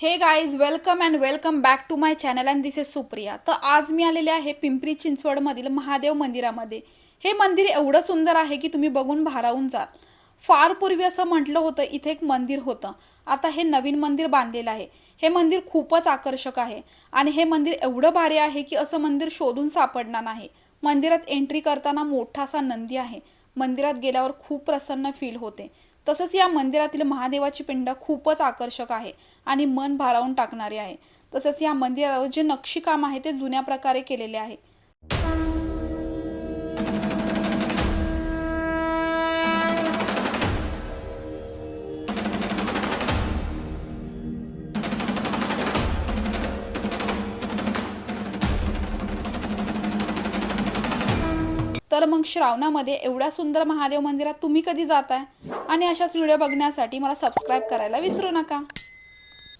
Hey guys welcome and welcome back to my channel and this is Supriya तर आज मी आलेले आहे पिंपरी चिंचवडमधील महादेव मंदिरामध्ये. हे मंदिर एवढं सुंदर आहे की तुम्ही बघून भारावून जाल. फार पूर्वी असं म्हटलं होतं इथे एक मंदिर होतं. आता हे नवीन मंदिर बांधलेलं आहे. हे मंदिर खूपच आकर्षक आहे. आणि हे मंदिर एवढं भारी आहे की असं मंदिर शोधून सापडणार नाही. मंदिरात एंट्री करताना मोठा असा नंदी आहे. मंदिरात गेल्यावर खूप प्रसन्न फील होते. तसंच या मंदिरातील महादेवाची पिंड खूपच आकर्षक आहे आणि मन भारावून टाकणारे आहे. तसंच या मंदिरावर जे नक्षीकाम आहे ते जुन्या प्रकारे केलेले आहे. तर मग श्रावणामध्ये एवढ्या सुंदर महादेव मंदिरात तुम्ही कधी जाताय? आणि अशाच व्हिडिओ बघण्यासाठी मला सबस्क्राईब करायला विसरू नका.